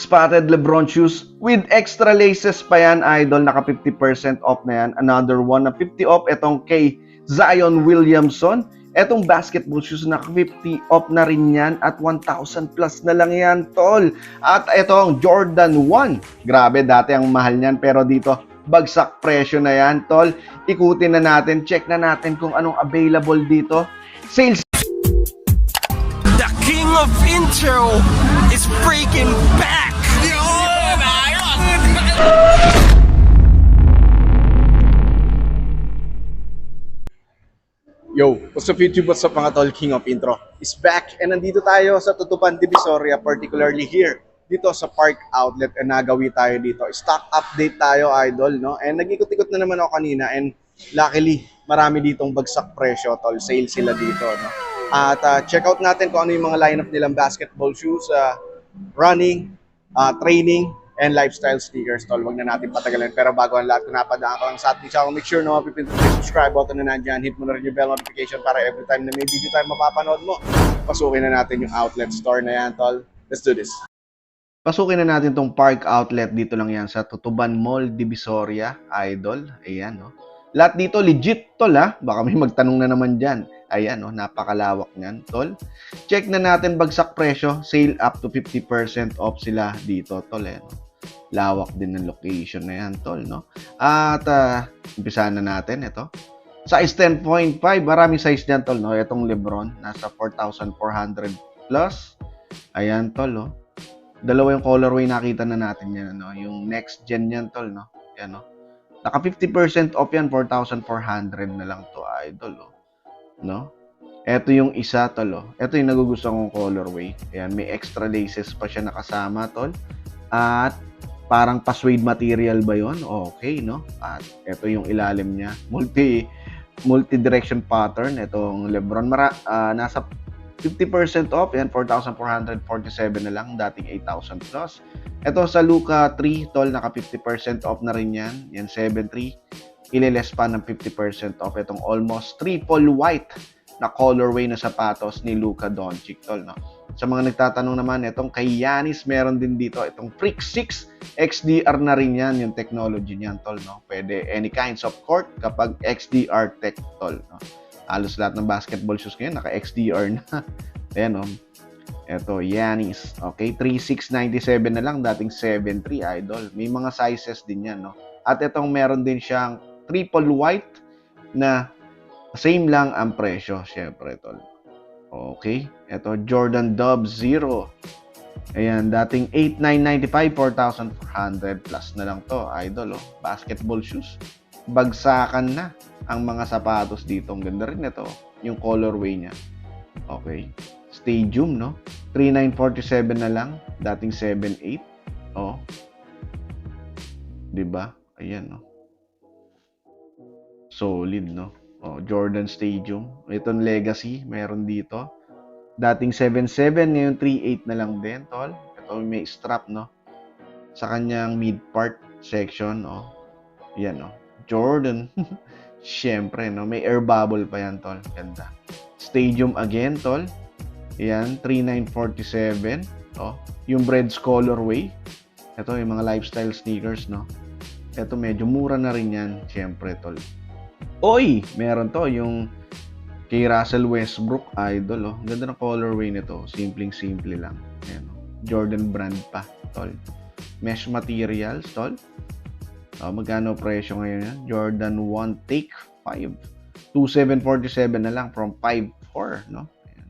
spotted Lebron shoes with extra laces pa yan, idol. Naka 50% off na yan. Another one na 50 off. Itong kay Zion Williamson. Etong basketball shoes naka 50 off na rin yan at 1,000 plus na lang yan, tol. At itong Jordan 1. Grabe, dati ang mahal niyan pero dito bagsak presyo na yan, tol. Ikutin na natin, check na natin kung anong available dito. Sales of intro is freaking back! Yo, what's up YouTube? What's up mga tol? King of Intro is back and nandito tayo sa Tutupan Divisoria, particularly here dito sa Park Outlet and nagawi tayo dito. Stock update tayo, idol, no? And nag-ikot-ikot na naman ako kanina and luckily, marami ditong bagsak presyo, tol. Sale sila dito, no? At uh, check out natin kung ano yung mga lineup nilang basketball shoes, uh, running, uh, training, and lifestyle sneakers, tol. Wag na natin patagalan. Pero bago ang lahat, napadaan ka lang sa ating channel, make sure na mapipindot yung subscribe button na nandyan. Hit mo na rin yung bell notification para every time na may video tayo mapapanood mo, pasukin na natin yung outlet store na yan, tol. Let's do this. Pasukin na natin tong park outlet dito lang yan sa Tutuban Mall, Divisoria, Idol. Ayan, no. Lahat dito legit, tol, ha? Baka may magtanong na naman dyan. Ayan, no. Napakalawak niyan, tol. Check na natin bagsak presyo. Sale up to 50% off sila dito, tol, eh, no? Lawak din ng location na yan, tol, no? At, uh, umpisahan na natin ito. Size 10.5, maraming size niyan, tol, no? Itong Lebron, nasa 4,400 plus. Ayan, tol, no? Dalawa yung colorway nakita na natin yan, no? Yung next gen yan, tol, no? Yan, no? Naka 50% off yan, 4,400 na lang to, idol, oh. No? Ito yung isa, tol, oh. Ito yung nagugustuhan kong colorway. Ayan, may extra laces pa siya nakasama, tol. At parang pa-suede material ba yon? Okay, no? At ito yung ilalim niya. Multi multi-direction pattern. Itong Lebron Mara, ah, nasa 50% off. Yan, 4,447 na lang. Dating 8,000 plus. Ito sa Luca 3, tol, naka 50% off na rin yan. Yan, 7.3. Ililes pa ng 50% off. Itong almost triple white na colorway na sapatos ni Luka Doncic, tol, no? Sa mga nagtatanong naman, itong kay Yanis, meron din dito itong Freak 6 XDR na rin yan, yung technology niyan, tol, no? Pwede any kinds of court kapag XDR tech, tol, no? Halos lahat ng basketball shoes ngayon, naka-XDR na. Ayan, no? Ito, Yanis. Okay, 3697 na lang, dating 73 idol. May mga sizes din yan, no? At itong meron din siyang triple white na same lang ang presyo, syempre, tol. Okay. Ito, Jordan Dub Zero. Ayan, dating 8,995, 4,400 plus na lang to, idol, oh. Basketball shoes. Bagsakan na ang mga sapatos dito. Ang ganda rin ito, yung colorway niya. Okay. Stadium, no? 3,947 na lang, dating 7,8. Oh. 'Di ba? Ayan, no? Solid, no? Oh, Jordan Stadium. Itong Legacy, meron dito. Dating 7.7, ngayon 3.8 na lang din, tol. Ito may strap, no? Sa kanyang mid part section, oh. Yan, oh. Jordan. Siyempre, no? May air bubble pa yan, tol. Ganda. Stadium again, tol. Yan, 3.947. Oh. Yung Breads colorway. Ito, yung mga lifestyle sneakers, no? Ito, medyo mura na rin yan. Siyempre, tol. Oy, meron to yung kay Russell Westbrook idol oh. Ganda ng colorway nito, simpleng simple lang. Ayan, oh. Jordan brand pa, tol. Mesh materials, tol. Oh, magkano presyo ngayon yan? Jordan 1 Take 5. 2747 na lang from 54, no? Ayan.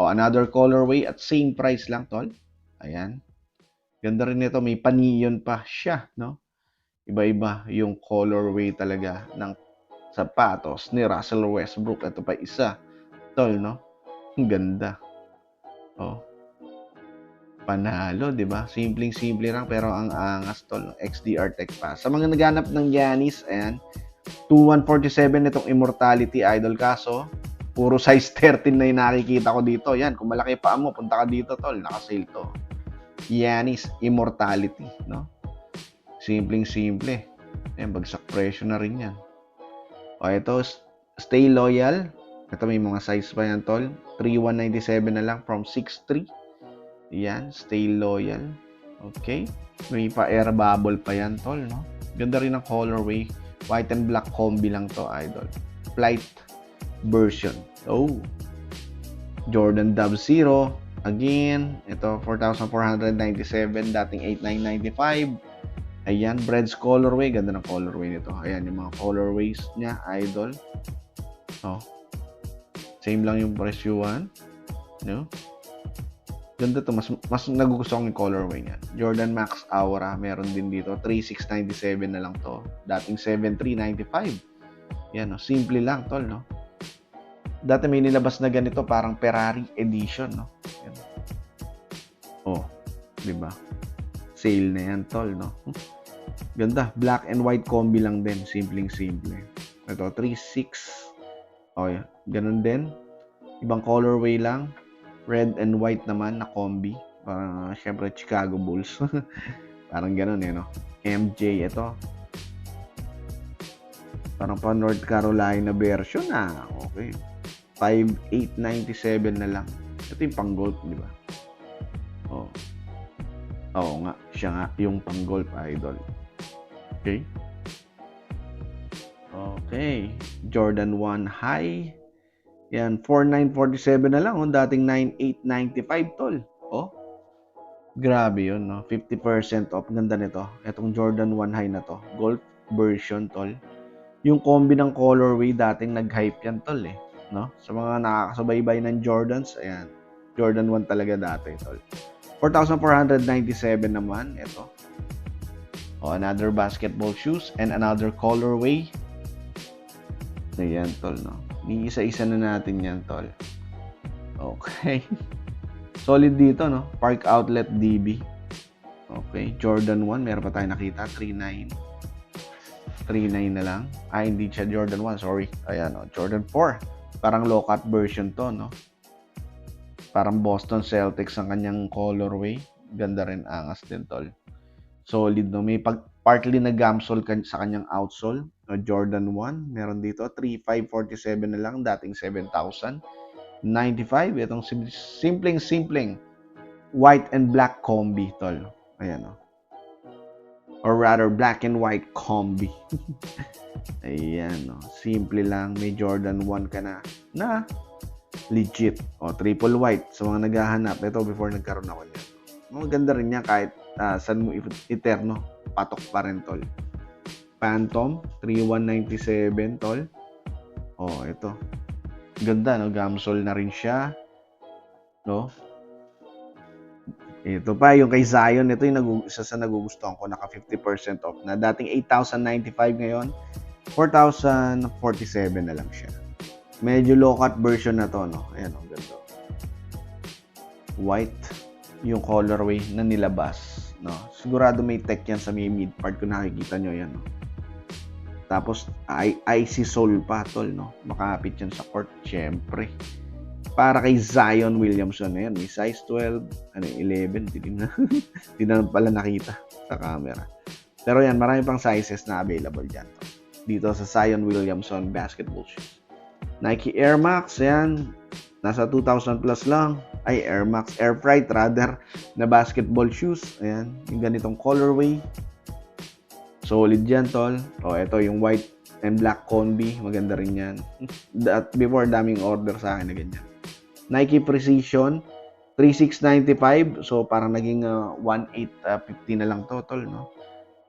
Oh, another colorway at same price lang, tol. Ayan. Ganda rin nito, may paniyon pa siya, no? Iba-iba yung colorway talaga ng sapatos ni Russell Westbrook. Ito pa isa. Tol, no? Ang ganda. Oh. Panalo, 'di ba? Simpleng-simple lang pero ang angas tol, XDR Tech pa. Sa mga naghanap ng Yanis, ayan, 2147 itong Immortality Idol kaso puro size 13 na yung nakikita ko dito. Yan, kung malaki pa mo, punta ka dito, tol. Naka-sale to. Yanis Immortality, no? Simpleng-simple. Ayan, bagsak presyo na rin yan. O ito, stay loyal. Ito may mga size pa yan, tol. 3197 na lang from 63. Yan, stay loyal. Okay. May pa air bubble pa yan, tol, no? Ganda rin ang colorway. White and black combi lang to, idol. Flight version. Oh. Jordan Dub Zero. Again, ito 4,497, dating 8,995. Ayan, Breads colorway. Ganda ng colorway nito. Ayan, yung mga colorways niya, idol. Oh. Same lang yung presyuhan. No? Ganda to. Mas, mas nagugustuhan ko yung colorway niya. Jordan Max Aura. Meron din dito. 3697 na lang to. Dating 7395. Yan, no? Simple lang, tol, no? Dati may nilabas na ganito, parang Ferrari edition, no? Yan. Oh, di ba? Sale na yan, tol, no? Ganda. Black and white combi lang din. Simpleng simple. Ito, 3.6. Oh, yeah. Ganun din. Ibang colorway lang. Red and white naman na combi. Parang, syempre, Chicago Bulls. Parang ganun, eh, no? MJ, ito. Parang pa North Carolina version, ah. Okay. 5,897 na lang. Ito yung pang-golf, di ba? Oh. Oo nga, siya nga yung pang-golf idol. Okay? Okay. Jordan 1 high. Yan, 4,947 na lang. Oh, dating 9,895 tol. Oh. Grabe yun, no? 50% off. Ganda nito. Itong Jordan 1 high na to. Golf version, tol. Yung combi ng colorway, dating nag-hype yan, tol, eh. No? Sa mga nakakasubaybay ng Jordans, ayan. Jordan 1 talaga dati, tol. 4,497 naman. Ito. Oh, another basketball shoes and another colorway. Ayan, tol, no? Iisa-isa na natin yan, tol. Okay. Solid dito, no? Park Outlet DB. Okay. Jordan 1, meron pa tayo nakita. 39. 39 na lang. Ah, hindi siya Jordan 1, sorry. Ayan, no? Jordan 4. Parang low-cut version to, no? Parang Boston Celtics ang kanyang colorway. Ganda rin, angas din, tol. Solid, no? May pag partly na gamsole kan sa kanyang outsole. No, Jordan 1, meron dito. 3,547 na lang, dating 7,000. 95, itong sim- simpleng-simpleng white and black combi, tol. Ayan, no? Or rather, black and white combi. Ayan, no? Simple lang. May Jordan 1 ka na. Na, legit. O, triple white. Sa mga naghahanap. Ito, before nagkaroon ako niyan. Maganda rin niya kahit ah, saan mo iterno. Patok pa rin, tol. Phantom, 3197, tol. Oh, ito. Ganda, no? Gamsol na rin siya. No? Ito pa, yung kay Zion, ito yung nagu- isa sa nagugustuhan ko, naka 50% off na. Dating 8,095 ngayon, 4,047 na lang siya. Medyo low-cut version na to, no? Ayan, ang ganda. White, yung colorway na nilabas, no? Sigurado may tech yan sa may mid part kung nakikita nyo yan, no? Tapos, I- icy soul pa, tol, no? Makapit yan sa court, syempre. Para kay Zion Williamson na yan. May size 12, ano, 11, hindi na, hindi na pala nakita sa camera. Pero yan, marami pang sizes na available dyan. tol. Dito sa Zion Williamson basketball shoes. Nike Air Max, yan. Nasa 2,000 plus lang. Ay, Air Max, Air Fright rather, na basketball shoes. Ayan, yung ganitong colorway. Solid yan, tol. O, ito yung white and black combi. Maganda rin yan. At before, daming order sa akin na ganyan. Nike Precision, 3695. So, parang naging uh, 1850 na lang total, no?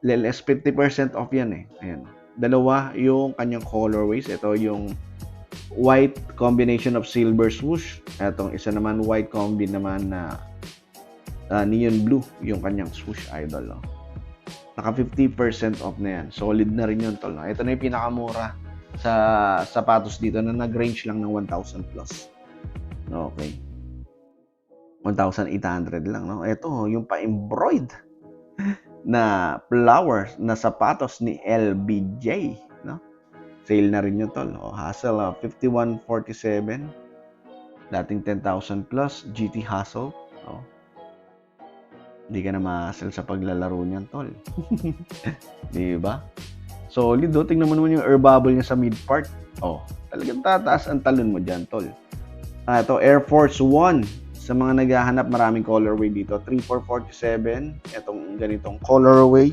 LLS 50% off yan eh. Ayan. Dalawa yung kanyang colorways. Ito yung white combination of silver swoosh. Itong isa naman white combi naman na uh, neon blue yung kanyang swoosh idol. No? Naka 50% off na yan. Solid na rin yun tol. No? Ito na yung pinakamura sa sapatos dito na nag-range lang ng 1,000 plus. Okay. 1,800 lang, no? Ito, yung pa-embroid na flowers na sapatos ni LBJ? Sale na rin yun, tol. O, Hassel, ah, 5147. Dating 10,000 plus. GT Hassel. O. Hindi ka na ma-hassle sa paglalaro niyan, tol. Di ba? Solid, do. Tingnan mo naman yung air bubble niya sa mid part. Oh, talagang tataas ang talon mo dyan, tol. Ah, ito, Air Force One. Sa mga naghahanap, maraming colorway dito. 3447, itong ganitong colorway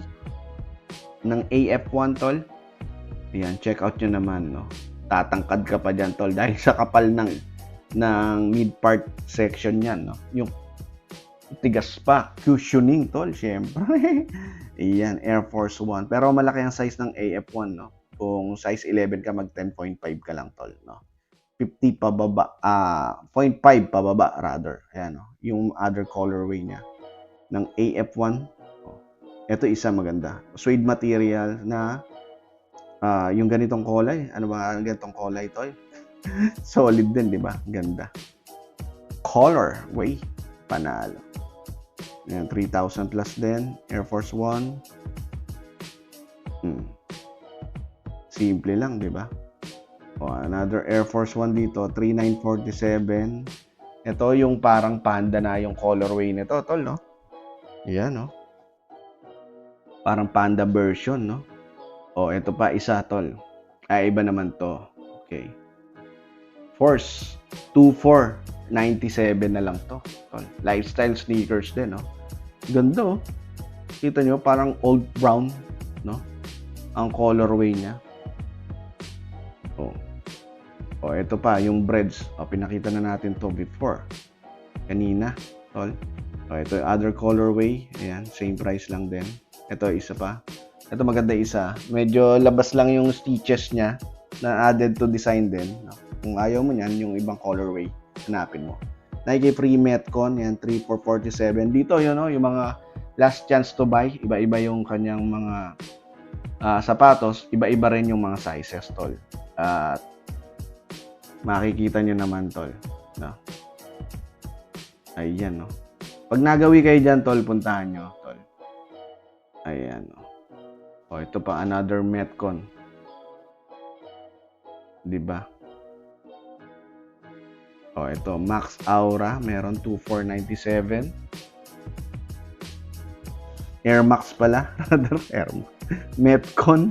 ng AF1 tol. Ayan, check out nyo naman, no. Tatangkad ka pa dyan, tol, dahil sa kapal ng ng mid part section yan, no. Yung tigas pa, cushioning, tol, syempre. Ayan, Air Force One. Pero malaki ang size ng AF1, no. Kung size 11 ka, mag 10.5 ka lang, tol, no. 50 pababa, ah, 0.5 pababa rather. Ayan, no. Yung other colorway niya ng AF1. Oh. Ito isa maganda. Suede material na ah, yung ganitong kulay. Ano ba ganitong kulay, tol? Solid din, di ba? Ganda. Color, way, panalo. Ayan, 3,000 plus din. Air Force One. Hmm. Simple lang, di ba? O, another Air Force One dito, 3947. Ito yung parang panda na yung colorway nito, tol, no? Yan, no? Parang panda version, no? O, ito pa isa, tol. Ay, iba naman to. Okay. Force 2497 na lang to. Tol. Lifestyle sneakers din, no? Ganda, oh. Kita nyo, parang old brown, no? Ang colorway niya. Oh. Oh, ito pa, yung breads. Oh, pinakita na natin to before. Kanina, tol. Oh, ito other colorway. Ayan, same price lang din. Ito, isa pa. Ito maganda isa. Medyo labas lang yung stitches niya na added to design din. Kung ayaw mo niyan, yung ibang colorway, hanapin mo. Nike Free Metcon, yan, 3447. Dito, yun, no, yung mga last chance to buy. Iba-iba yung kanyang mga ah, sapatos. Iba-iba rin yung mga sizes, tol. At makikita nyo naman, tol. No? Ayan, no. Pag nagawi kayo dyan, tol, puntahan nyo, tol. Ayan, no. O, ito pa, another Metcon. Di ba? O, ito, Max Aura, meron 2497. Air Max pala. Rather, Air Max. Metcon,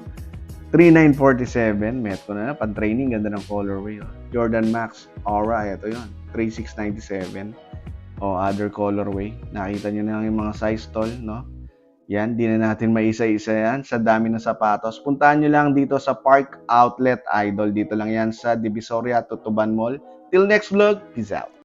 3947. Metcon na na, pan-training, ganda ng colorway. Oh. Jordan Max Aura, ito yon 3697. O, other colorway. Nakita nyo na yung mga size tall, no? Yan, di na natin maisa-isa yan sa dami ng sapatos. Puntahan nyo lang dito sa Park Outlet Idol. Dito lang yan sa Divisoria, Tutuban Mall. Till next vlog, peace out.